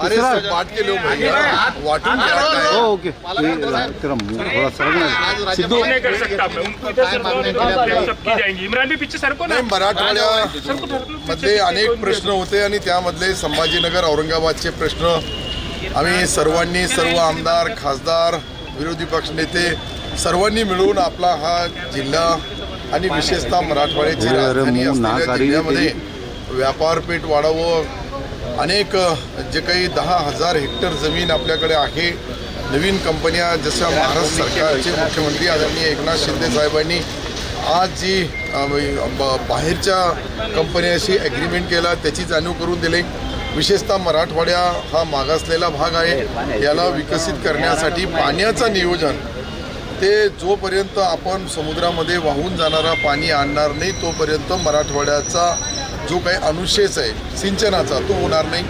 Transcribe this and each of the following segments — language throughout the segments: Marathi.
अरे वाटून घ्या काय? हो ओके. ते तेरा मुंह थोड़ा सरकना सिद्धू नहीं कर सकता मैं उनको इधर से सब की जाएंगी इमरान भी पीछे सर को ना नाही मराठवाड्यामध्ये अनेक प्रश्न होते आणि त्यामधले संभाजीनगर औरंगाबादचे प्रश्न. आम्ही सर्वांनी सर्व आमदार खासदार विरोधी पक्ष नेते सर्वांनी मिळून आपला हा जिल्हा आणि विशेषतः मराठवाड्याची अरे राजधानी मुंह असलेल्या जिल्ह्यामध्ये व्यापारपेठ वाढावं अनेक जे काही दहा हजार हेक्टर जमीन आपल्याकडे आहे नवीन कंपन्या जशा महाराष्ट्र सरकारचे मुख्यमंत्री आदरणीय एकनाथ शिंदे साहेबांनी आज जी ब- बाहेरच्या कंपन्याशी ॲग्रीमेंट केला त्याची जाणीव करून दिली. विशेषतः मराठवाड्या हा मागासलेला भाग आहे. याला विकसित करण्यासाठी पाण्याचं नियोजन. ते जोपर्यंत आपण समुद्रामध्ये वाहून जाणारा पाणी आणणार नाही तोपर्यंत मराठवाड्याचा जो काही अनुशेष आहे सिंचनाचा तो होणार नाही.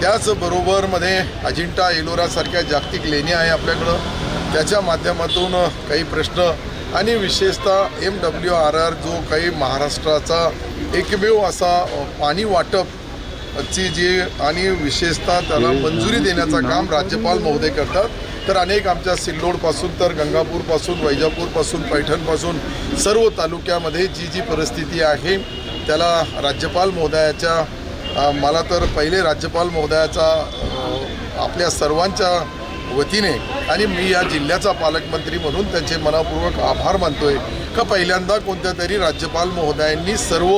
त्याचबरोबरमध्ये अजिंठा एलोरासारख्या जागतिक लेणी आहे आपल्याकडं. त्याच्या माध्यमातून काही प्रश्न आणि विशेषतः एम डब्ल्यू आर आर जो काही महाराष्ट्राचा एकमेव असा पाणी वाटप ची जी आणि विशेषतः त्याला मंजुरी देण्याचं काम राज्यपाल महोदय करतात. तर अनेक आमच्या सिल्लोडपासून तर गंगापूरपासून वैजापूरपासून पैठणपासून सर्व तालुक्यामध्ये जी जी परिस्थिती आहे त्याला राज्यपाल महोदयाच्या मला तर पहिले राज्यपाल महोदयाचा आपल्या सर्वांच्या वतीने आणि मी या जिल्ह्याचा पालकमंत्री म्हणून त्यांचे मनापूर्वक आभार मानतोय. का पहिल्यांदा कोणत्या तरी राज्यपाल महोदयांनी सर्व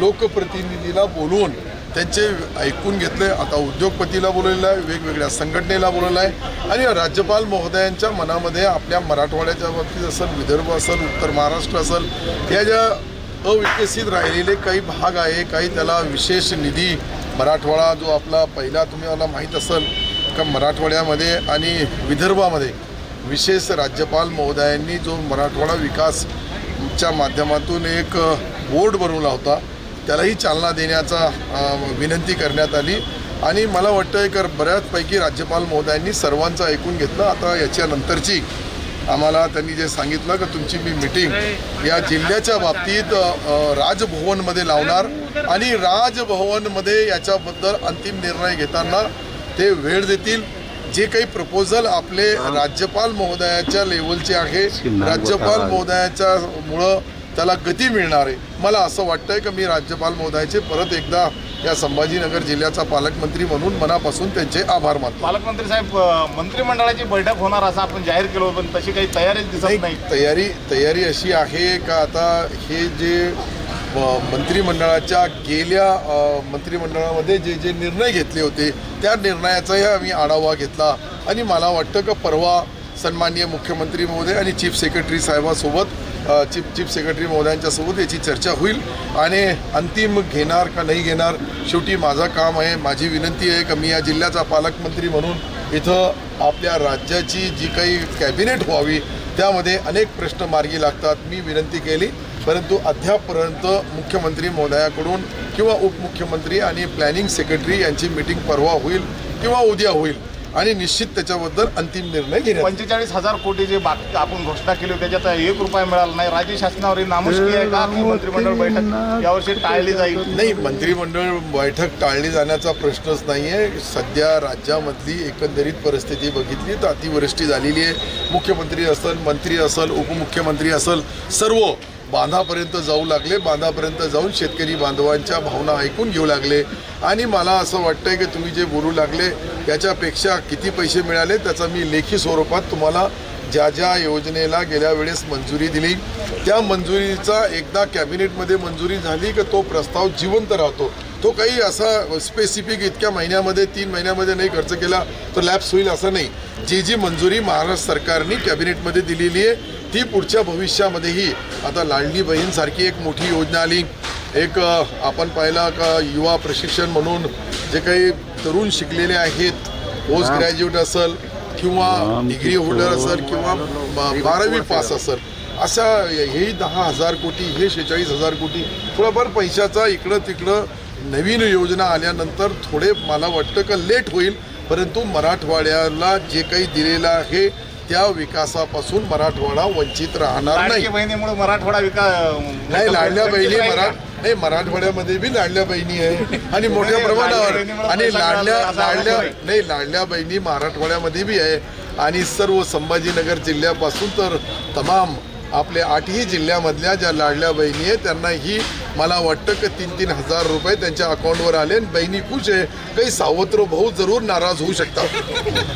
लोकप्रतिनिधीला बोलवून त्यांचे ऐकून घेतले आता उद्योगपतीला बोलवलेलं आहे वेगवेगळ्या संघटनेला बोलवलं आहे. आणि राज्यपाल महोदयांच्या मनामध्ये आपल्या मराठवाड्याच्या बाबतीत असेल विदर्भ असेल उत्तर महाराष्ट्र असेल या ज्या अविकसित राहिलेले काही भाग आहे काही त्याला विशेष निधी मराठवाडा जो आपला पहिला तुम्ही मला माहीत असेल का मराठवाड्यामध्ये आणि विदर्भामध्ये विशेष राज्यपाल महोदयांनी जो मराठवाडा विकासच्या माध्यमातून एक बोर्ड बनवला होता त्यालाही चालना देण्याचा विनंती करण्यात आली. आणि मला वाटतं की बऱ्याचपैकी राज्यपाल महोदयांनी सर्वांचं ऐकून घेतलं. आता याच्यानंतरची आम्हाला त्यांनी जे सांगितलं की तुमची मी मिटिंग या जिल्ह्याच्या बाबतीत राजभवनमध्ये लावणार आणि राजभवनमध्ये याच्याबद्दल अंतिम निर्णय घेताना ते वेळ देतील. जे काही प्रपोजल आपले राज्यपाल महोदयाच्या लेवलचे आहे राज्यपाल महोदयाच्या मुळं त्याला गती मिळणार. आहे मला असं वाटतंय की मी राज्यपाल महोदयाचे परत एकदा या संभाजीनगर जिल्ह्याचा पालकमंत्री म्हणून मनापासून त्यांचे आभार मानतो. पालकमंत्री साहेब मंत्रिमंडळाची बैठक होणार असं आपण जाहीर केलं होतं, पण तशी काही तयारीच दिसत नाही तयारी तयारी अशी आहे का आता हे जे मंत्रिमंडळाच्या गेल्या मंत्रिमंडळामध्ये जे जे निर्णय घेतले होते त्या निर्णयाचाही आम्ही आढावा घेतला. आणि मला वाटतं का परवा सन्माननीय मुख्यमंत्री महोदय आणि चीफ सेक्रेटरी साहेबासोबत चीफ चीफ सेक्रेटरी महोदयांच्या सोबत याची चर्चा होईल. आणि अंतिम घेणार का नाही घेणार शेवटी माझं काम आहे. माझी विनंती आहे का मी या जिल्ह्याचा पालकमंत्री म्हणून इथं आपल्या राज्याची जी काही कॅबिनेट व्हावी त्यामध्ये अनेक प्रश्न मार्गी लागतात. मी विनंती केली. परंतु अद्यापपर्यंत मुख्यमंत्री महोदयाकडून किंवा उपमुख्यमंत्री आणि प्लॅनिंग सेक्रेटरी यांची मीटिंग परवा होईल किंवा उद्या होईल आणि निश्चित त्याच्याबद्दल अंतिम निर्णय. पंचेचाळीस हजार कोटी जे बाकी आपण घोषणा केली होती त्याच्यात एक रुपया मिळाला नाही. राज्य शासनावर ही नामुष्की आहे का? की मंत्रिमंडळ बैठक यावर्षी टाळली जाईल. नाही मंत्रिमंडळ बैठक टाळली जाण्याचा प्रश्नच नाही आहे सध्या राज्यामधली एकंदरीत परिस्थिती बघितली तर अतिवृष्टी झालेली आहे. मुख्यमंत्री असेल मंत्री असेल उपमुख्यमंत्री असेल सर्व बांधापर्यंत जाऊ लागले. बांधापर्यंत जाऊन शेतकरी बांधवांच्या भावना ऐकून घेऊ लागले. आणि मला असं वाटतंय की तुम्ही जे बोलू लागले त्याच्यापेक्षा किती पैसे मिळाले त्याचा मी लेखी स्वरूपात तुम्हाला ज्या ज्या योजनेला गेल्या वेळेस मंजुरी दिली. त्या मंजुरीचा एकदा कॅबिनेटमध्ये मंजुरी झाली की तो प्रस्ताव जिवंत राहतो. तो काही असा स्पेसिफिक इतक्या महिन्यामध्ये तीन महिन्यामध्ये नाही खर्च केला तर लॅप्स होईल असं नाही. जी जी मंजुरी महाराष्ट्र सरकारने कॅबिनेटमध्ये दिलेली आहे ती पुढच्या भविष्यामध्येही. आता लाडली बहीणसारखी एक मोठी योजना आली. एक आपण पाहिला का युवा प्रशिक्षण म्हणून जे काही तरुण शिकलेले आहेत पोस्ट ग्रॅज्युएट असेल किंवा डिग्री होल्डर असेल किंवा बारावी पास असेल. अशा हे दहा हजार कोटी हे शेहेचाळीस हजार कोटी थोडाफार पैशाचा इकडं तिकडं नवीन योजना आल्यानंतर थोडे मला वाटतं का लेट होईल. परंतु मराठवाड्याला जे काही दिलेलं आहे त्या विकासापासून मराठवाडा वंचित राहणार नाही. बहिणीमुळे मराठवाडा विकास नाही लाडल्या बहिणी मरा नाही मराठवाड्यामध्ये बी लाडल्या बहिणी आहे. आणि मोठ्या प्रमाणावर आणि लाडल्या लाडल्या. नाही लाडल्या बहिणी मराठवाड्यामध्ये बी आहे. आणि सर्व संभाजीनगर जिल्ह्यापासून तर तमाम आपल्या आठही जिल्ह्यामधल्या ज्या लाडल्या बहिणी आहेत त्यांना ही मला वाटतं की तीन तीन हजार रुपये त्यांच्या अकाउंटवर आले आणि बहिणी खुश आहे. काही सावत्र भाऊ जरूर नाराज होऊ शकतात.